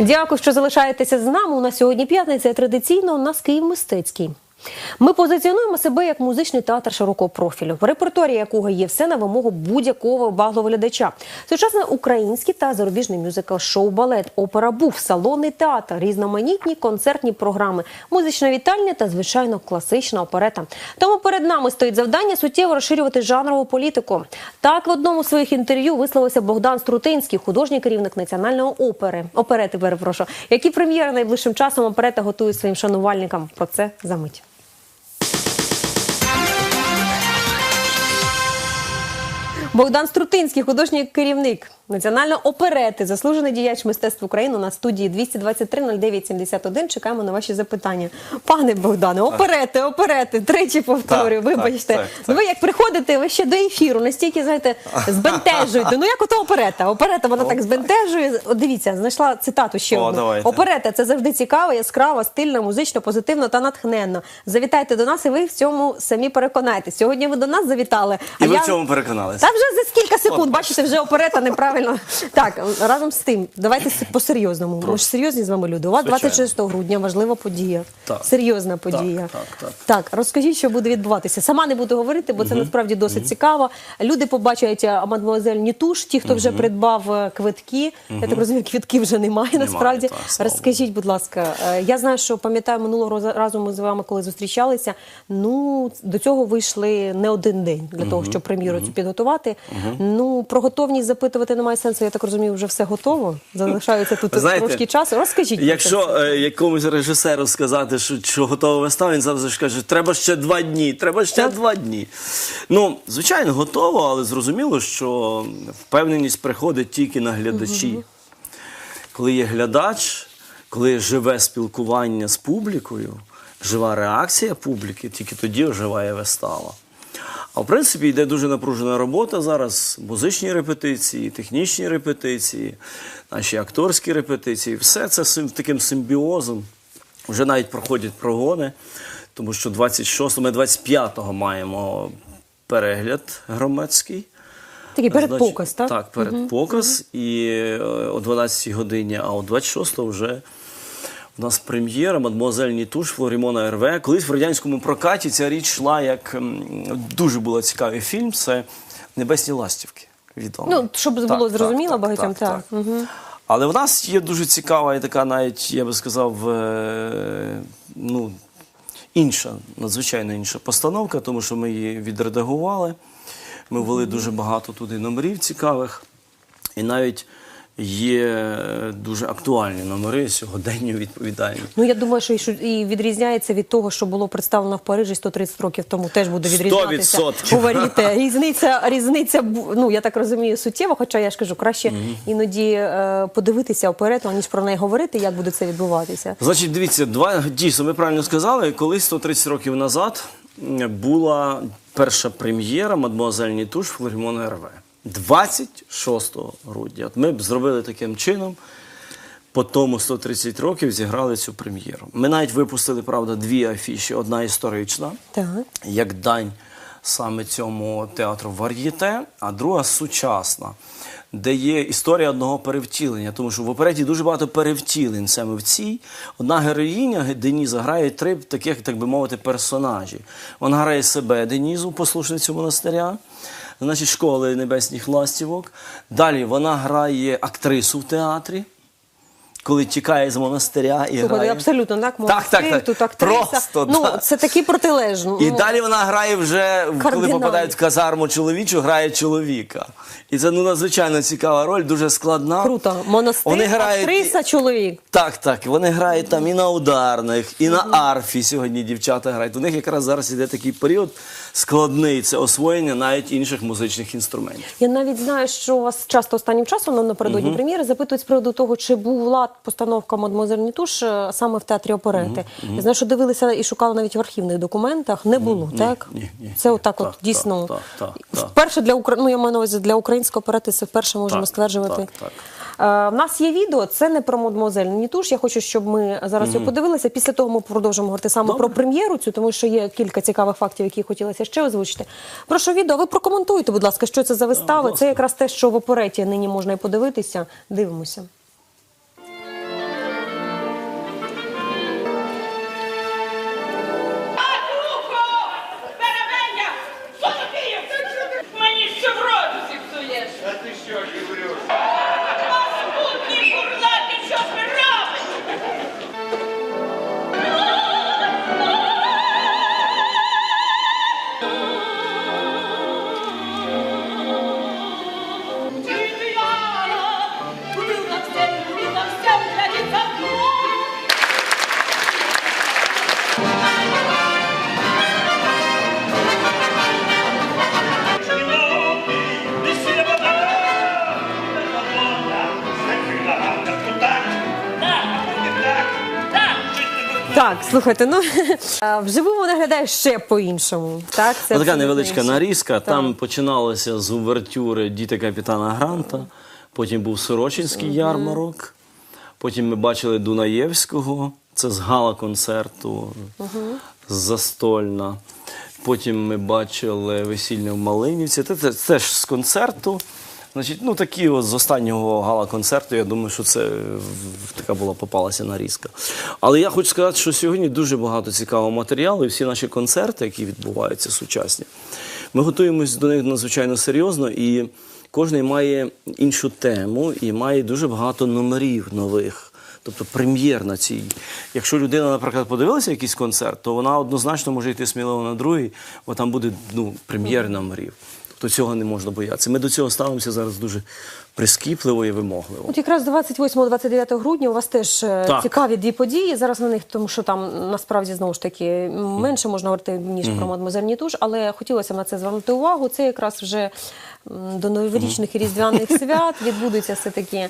Дякую, що залишаєтеся з нами. У нас сьогодні п'ятниця. Традиційно у нас Київ мистецький. Ми позиціонуємо себе як музичний театр широкого профілю, в репертуарі якого є все на вимогу будь-якого баглого глядача. Сучасний український та зарубіжний мюзикл, шоу, балет, опера, буф, салонний театр, різноманітні концертні програми, музична вітальня та звичайно класична оперета. Тому перед нами стоїть завдання суттєво розширювати жанрову політику. Так в одному з своїх інтерв'ю висловився Богдан Струтинський, художній керівник національної опери, оперети, перепрошую, які прем'єри найближчим часом оперета готує своїм шанувальникам. Про це за мить. Богдан Струтинський, художній керівник національної оперети, заслужений діяч мистецтв України на студії 223 09 71. Чекаємо на ваші запитання. Пане Богдане, оперети, оперети, тричі повторюю. Так, Вибачте, так, так, Ну, ви як приходите, ви ще до ефіру настільки знаєте, збентежуєте. Ну як ото оперета? Оперета вона так збентежує. От дивіться, знайшла цитату ще О, одну. давайте. Оперета це завжди цікаво, яскраво, стильно, музично, позитивно та натхненно. Завітайте до нас, і ви в цьому самі переконаєтесь. Сьогодні ви до нас завітали. І а ви в цьому переконалися. Та вже за кілька секунд, бачите, вже оперета неправильно. Так, разом з тим, давайте по-серйозному. Ми ж серйозні з вами люди. У вас Звичайно. 26 грудня важлива подія. Так. Серйозна подія. так, так. Так, розкажіть, що буде відбуватися. Сама не буду говорити, бо це насправді досить цікаво. Люди побачать а, мадемуазель Нітуш, ті, хто вже придбав е, квитки. Я так розумію, квитків вже немає, насправді. так, Розкажіть, будь ласка, е, я знаю, що пам'ятаю минулого разу- ми з вами, коли зустрічалися. Ну до цього вийшли не один день для того, щоб прем'єру цю підготувати. Ну про готовність запитувати немає сенсу. Я так розумію, вже все готово. Залишається тут знаєте, трошки часу. Розкажіть. Якщо е, якомусь режисеру сказати, що, що готова вистава, він завжди ж каже, треба ще два дні, треба ще Так. два дні. Ну, звичайно, готово, але зрозуміло, що впевненість приходить тільки на глядачі. Коли є глядач, коли є живе спілкування з публікою, жива реакція публіки, тільки тоді оживає вистава. А в принципі йде дуже напружена робота зараз. Музичні репетиції, технічні репетиції, наші акторські репетиції. Все це таким симбіозом. Вже навіть проходять прогони, тому що 26-го, ми 25-го маємо перегляд громадський. Такий передпоказ, так? Так, передпоказ. І е, о 12-й годині, а о 26-го вже у нас прем'єра «Мадмуазель Нітуш» Флорімона РВ. Колись в радянському прокаті ця річ йшла як дуже було цікавий фільм. Це Небесні ластівки. Відомо. Ну, щоб було зрозуміло багатьом, так. Але в нас є дуже цікава і така, навіть я би сказав, е, ну, інша, надзвичайно інша постановка, тому що ми її відредагували. Ми ввели дуже багато туди номерів цікавих. І навіть є дуже актуальні номери, сьогоденню відповідальні. Ну я думаю, що і відрізняється від того, що було представлено в Парижі 130 років тому. Теж буде відрізнятися. 100%. Говорите, різниця, різниця ну я так розумію, суттєва. Хоча я ж кажу, краще іноді е, подивитися оперету, ніж про неї говорити, як буде це відбуватися. Значить, дивіться, два дійсно, ви правильно сказали, колись 130 років назад була перша прем'єра «Мадмуазель Нітуш» Флорімона РВ. 26 грудня. От ми б зробили таким чином. По тому 130 років зіграли цю прем'єру. Ми навіть випустили, правда, дві афіші: одна історична, Так. як дань саме цьому театру вар'єте, а друга сучасна, де є історія одного перевтілення. Тому що в опереті дуже багато перевтілень саме в цій. Одна героїня Деніза грає три таких, так би мовити, персонажі. Вона грає себе Денізу, послушницю монастиря. Значить, школи небесних ластівок. Далі вона грає актрису в театрі, коли тікає з монастиря і Слухайте, грає. абсолютно так, Так, так, так. тут актриса. Просто, ну, да. це такі протилежні. І Ну, далі вона грає вже, коли попадають в казарму чоловічу, грає чоловіка. І це ну, надзвичайно цікава роль, дуже складна. Круто. Монастир, Вони грають... актриса, чоловік. Так, так. Вони грають там і на ударних, і на арфі сьогодні дівчата грають. У них якраз зараз іде такий період складний це освоєння навіть інших музичних інструментів. Я навіть знаю, що у вас часто останнім часом нам напередодні прем'єри запитують з приводу того, чи була постановка «Мадмуазель Нітуш» е, саме в театрі оперети. Я знаю, що дивилися і шукали навіть в архівних документах. Не було, так? ні, ні, це отак, Так, от так, дійсно. так, так, так. Вперше для Укра... ну, я маю на увазі для української оперети це вперше можемо Так, стверджувати. так, так. Е, В нас є відео, це не про мадмуазель Нітуш. Я хочу, щоб ми зараз його подивилися. Після того ми продовжимо говорити саме про прем'єру цю, тому що є кілька цікавих фактів, які хотілося ще озвучити. Прошу відео, ви прокоментуйте, будь ласка, що це за вистави. Це якраз те, що в опереті нині можна і подивитися. Дивимося. Так, слухайте, ну вживу вона глядає ще по-іншому. Так, це така невеличка нарізка. Там починалося з увертюри Діти капітана Гранта, потім був Сорочинський ярмарок, потім ми бачили Дунаєвського, це з гала-концерту з Застольна. Потім ми бачили весілля в Малинівці. Це теж з концерту. Значить, ну такі от з останнього гала-концерту, я думаю, що це така була попалася нарізка. Але я хочу сказати, що сьогодні дуже багато цікавого матеріалу, і всі наші концерти, які відбуваються сучасні, ми готуємось до них надзвичайно серйозно, і кожен має іншу тему і має дуже багато номерів нових. Тобто прем'єр на цій. Якщо людина, наприклад, подивилася якийсь концерт, то вона однозначно може йти сміливо на другий, бо там буде ну, прем'єр номерів. Тобто цього не можна боятися. Ми до цього ставимося зараз дуже прискіпливо і вимогливо. От якраз 28-29 грудня у вас теж е, Так. цікаві дві події. Зараз на них, тому що там насправді знову ж таки менше можна говорити ніж про мадмозерні туш, але хотілося б на це звернути увагу. Це якраз вже до новорічних і різдвяних свят відбудеться все таки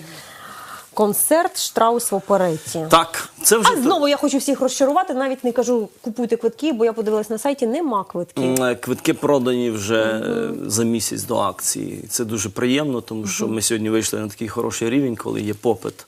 концерт Штраус в опереті. Так, це вже А знову я хочу всіх розчарувати. Навіть не кажу купуйте квитки, бо я подивилась на сайті, нема квитків. Е, Квитки продані вже угу. за місяць до акції. Це дуже приємно, тому що ми сьогодні вийшли на такий хороший рівень, коли є попит.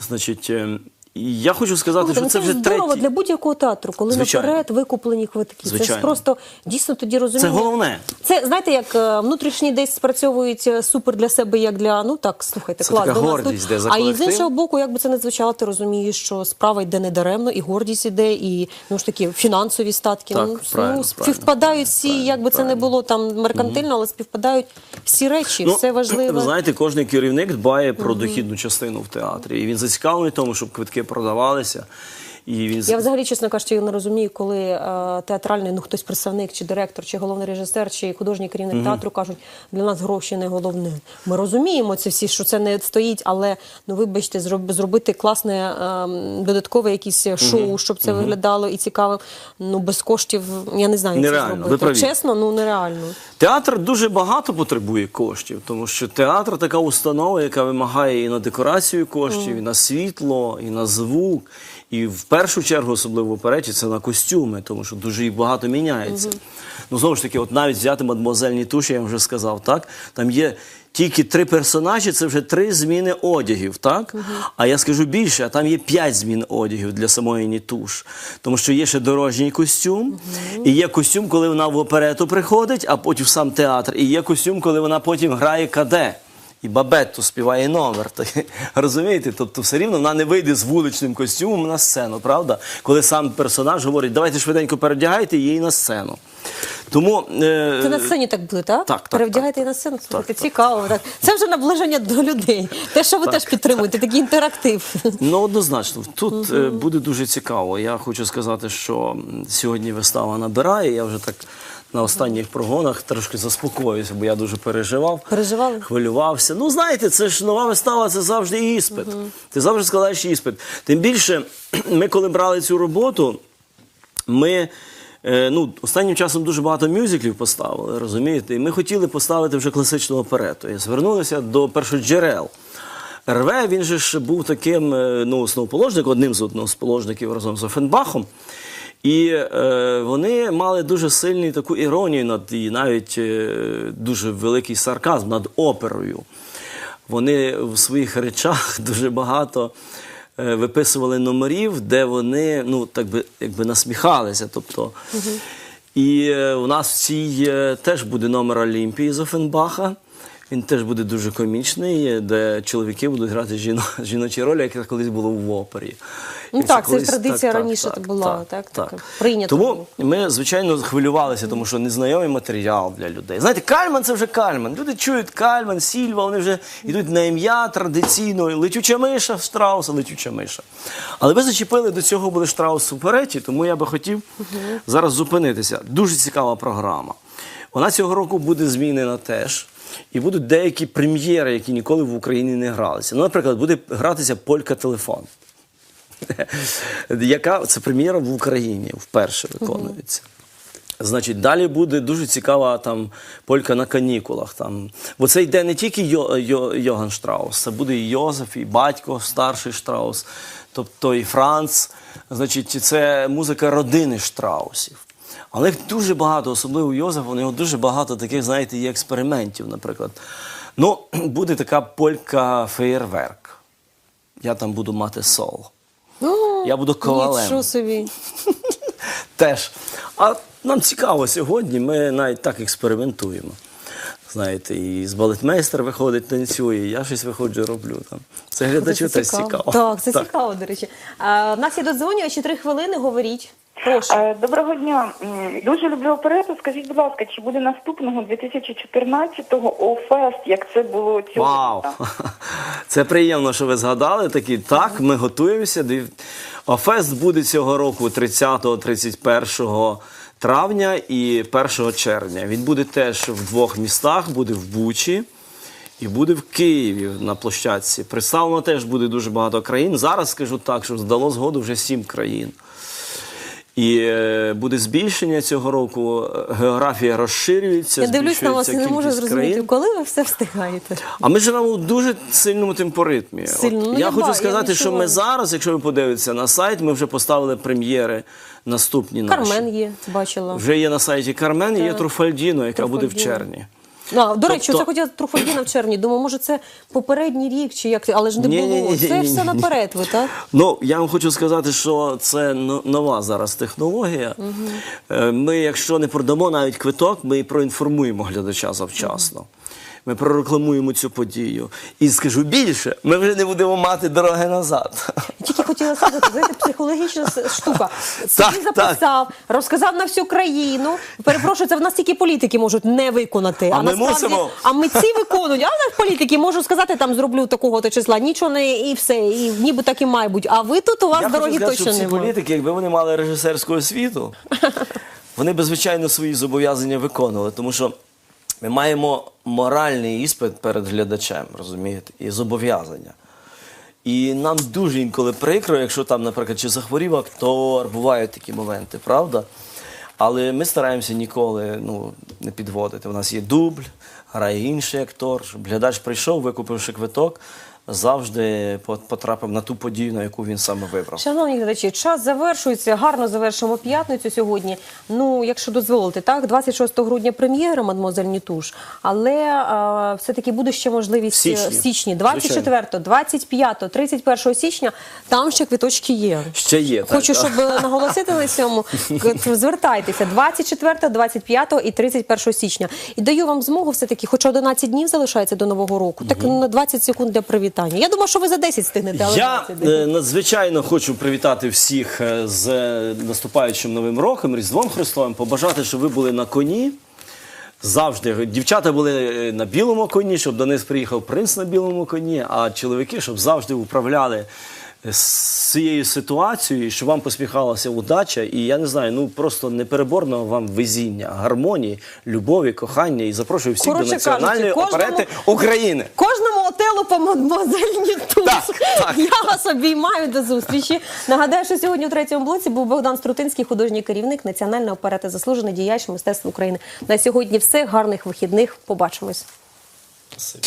Значить, е, і я хочу сказати, Слухайте, що ну це це вже здорово третій. для будь-якого театру, коли Звичайно. наперед викуплені квитки. Це ж просто дійсно тоді розуміємо. Це головне. Це знаєте, як е, внутрішні десь спрацьовують е, супер для себе, як для ну так слухайте, Це клас така до нас гордість тут. йде за А і з колектив. іншого боку, як би це не звучало, ти розумієш, що справа йде не даремно, і гордість іде, і ну ж таки фінансові статки. Так, ну, правильно, ну, правильно. співпадають всі, як би це не було там меркантильно, але співпадають всі речі, все важливе. Ну, Ви знаєте, кожен керівник дбає про дохідну частину в театрі. І він зацікавлений в тому, щоб квитки продавалися. І він Я взагалі, чесно кажучи, я не розумію, коли е, театральний, ну хтось представник, чи директор, чи головний режисер, чи художній керівник театру кажуть, для нас гроші не головне. Ми розуміємо це всі, що це не стоїть, але ну вибачте, зроб- зробити класне е, додаткове якесь шоу, щоб це виглядало і цікаво. Ну без коштів я не знаю, як це зробити. Чесно, ну нереально. Театр дуже багато потребує коштів, тому що театр така установа, яка вимагає і на декорацію коштів, і на світло, і на звук. І в першу чергу, особливо в опереті, це на костюми, тому що дуже їх багато міняється. Ну, знову ж таки, от навіть взяти мадмозель Нітуш, я вже сказав, так? Там є тільки три персонажі, це вже три зміни одягів, так? А я скажу більше, а там є п'ять змін одягів для самої Нітуш. Тому що є ще дорожній костюм, і є костюм, коли вона в оперету приходить, а потім в сам театр, і є костюм, коли вона потім грає каде. І бабетту співає номер. Так, розумієте? Тобто все рівно вона не вийде з вуличним костюмом на сцену, правда? Коли сам персонаж говорить, давайте швиденько передягайте її на сцену. Тому е, Це на сцені так буде, так? так, так, Перевдягайте так. на сцену. Слухайте, так, цікаво. Так. Це вже наближення до людей. Те, що ви теж підтримуєте, такий інтерактив. Ну, однозначно, тут е, буде дуже цікаво. Я хочу сказати, що сьогодні вистава набирає. Я вже так на останніх прогонах трошки заспокоюся, бо я дуже переживав. Переживали? Хвилювався. Ну, знаєте, це ж нова вистава, це завжди іспит. Ти завжди складаєш іспит. Тим більше, ми коли брали цю роботу, ми. Е, Ну, останнім часом дуже багато мюзиклів поставили, розумієте? І ми хотіли поставити вже класичну оперету. І звернулися до першоджерел. РВ, він же ж був таким е, ну, основоположником, одним з основоположників разом з Офенбахом. І е, вони мали дуже сильну таку іронію над і навіть е, дуже великий сарказм над оперою. Вони в своїх речах дуже багато виписували номерів, де вони ну, так би, якби насміхалися. Тобто, І е, у нас в цій е, теж буде номер Олімпії з Офенбаха. Він теж буде дуже комічний, де чоловіки будуть грати жіно, жіночі ролі, як це колись було в опері. Ну так, це колись- традиція раніше так була, так, така прийнято Тому ми, звичайно, хвилювалися, тому що незнайомий матеріал для людей. Знаєте, Кальман це вже Кальман. Люди чують Кальман, Сільва, вони вже йдуть на ім'я традиційно. Летюча миша, Штрауса, летюча миша. Але ви зачепили до цього були Штраус у переті, тому я би хотів зараз зупинитися. Дуже цікава програма. Вона цього року буде змінена теж. І будуть деякі прем'єри, які ніколи в Україні не гралися. Ну, наприклад, буде гратися Полька телефон. Яка це прем'єра в Україні вперше виконується. Значить, далі буде дуже цікава там полька на канікулах. Там. Бо це йде не тільки Йо, Йо, Йоган Штраус, це буде і Йозеф, і батько, старший Штраус, тобто і Франц. Значить, це музика родини Штраусів. Але їх дуже багато, особливо у Йозефа, у нього дуже багато таких, знаєте, є експериментів, наприклад. Ну, буде така полька феєрверк. Я там буду мати сол. Ну, Я буду ковалем. Нічого собі. Теж. А нам цікаво сьогодні, ми навіть так експериментуємо. Знаєте, і з балетмейстер виходить, танцює, я щось виходжу, роблю там. Це глядачу теж цікаво. Так, це цікаво, до речі. А, в нас є додзвонювачі три хвилини, говоріть. Прошу. Е, Доброго дня. Дуже люблю оперету. Скажіть, будь ласка, чи буде наступного 2014-го ОФЕС, як це було цього Вау! Це приємно, що ви згадали. Такі, так, ми готуємося. Див- Фест буде цього року 30-31 травня і 1 червня. Він буде теж в двох містах, буде в Бучі. І буде в Києві на площадці. Представлено теж буде дуже багато країн. Зараз скажу так, що здало згоду вже сім країн. І е, буде збільшення цього року. е, Географія розширюється. Я дивлюсь на вас і не можу зрозуміти, країн. коли ви все встигаєте. А ми живемо в дуже сильному темпоритмі. Сильно. От Ну, я, я хочу ба- я сказати, що ми зараз, якщо ви подивитеся на сайт, ми вже поставили прем'єри наступні наші. Кармен є, бачила. Вже є на сайті Кармен і є Труфальдіно, яка буде в Труфальдіно. червні. А, до речі, Тобто- це хотіла Труфальдіна в червні. Думаю, може це попередній рік, чи як, але ж не було. Ні-ні-ні-ні-ні. Це ні, все наперед, ви так? Ну, я вам хочу сказати, що це но- нова зараз технологія. Е, Ми, якщо не продамо навіть квиток, ми проінформуємо глядача завчасно. Ми прорекламуємо цю подію. І скажу більше, ми вже не будемо мати дороги назад. Тільки хотіла сказати, знаєте, психологічна штука. Собі записав, розказав на всю країну. Перепрошую, це в нас тільки політики можуть не виконати. А ми насправді- мусимо. А митці виконують. А політики можу сказати, там зроблю такого то числа. Нічого не і все. І ніби так і має бути. А ви тут у вас Я дороги хочу сказати, точно всі немає. політики, якби вони мали режисерську освіту, вони б, звичайно, свої зобов'язання виконували. Тому що ми маємо моральний іспит перед глядачем, розумієте, і зобов'язання. І нам дуже інколи прикро, якщо там, наприклад, чи захворів актор, бувають такі моменти, правда? Але ми стараємося ніколи ну, не підводити. У нас є дубль, грає інший актор, щоб глядач прийшов, викупивши квиток, завжди по- потрапив на ту подію, на яку він саме вибрав. Шановні глядачі, час завершується. Гарно завершимо п'ятницю сьогодні. Ну, якщо дозволите, так, 26 грудня прем'єра «Мадмозель Нітуш», але а, все-таки буде ще можливість В січні. е, в січні 24, 25, 31 січня. Там ще квиточки є. Ще є. Хочу, так. щоб е, наголосити на цьому. Звертайтеся 24, 25 і 31 січня. І даю вам змогу все-таки, хоча 11 днів залишається до Нового року, так на 20 секунд для привітання. Я думаю, що ви за 10 стигнете. але Я е, надзвичайно хочу привітати всіх е, з е, наступаючим новим роком, Різдвом Христовим, побажати, щоб ви були на коні. Завжди дівчата були е, на білому коні, щоб до них приїхав принц на білому коні, а чоловіки, щоб завжди управляли з цією ситуацією, щоб вам посміхалася удача, і я не знаю, ну просто непереборного вам везіння, гармонії, любові, кохання. І запрошую всіх Коротше до національної кажучи, кожному- оперети України. Кожному отелу по мадмуазель Нітус. Так, так. Я вас обіймаю до зустрічі. Нагадаю, що сьогодні у третьому блоці був Богдан Струтинський, художній керівник Національної оперети, заслужений діяч мистецтва України. На сьогодні все. Гарних вихідних. Побачимось. Спасибо.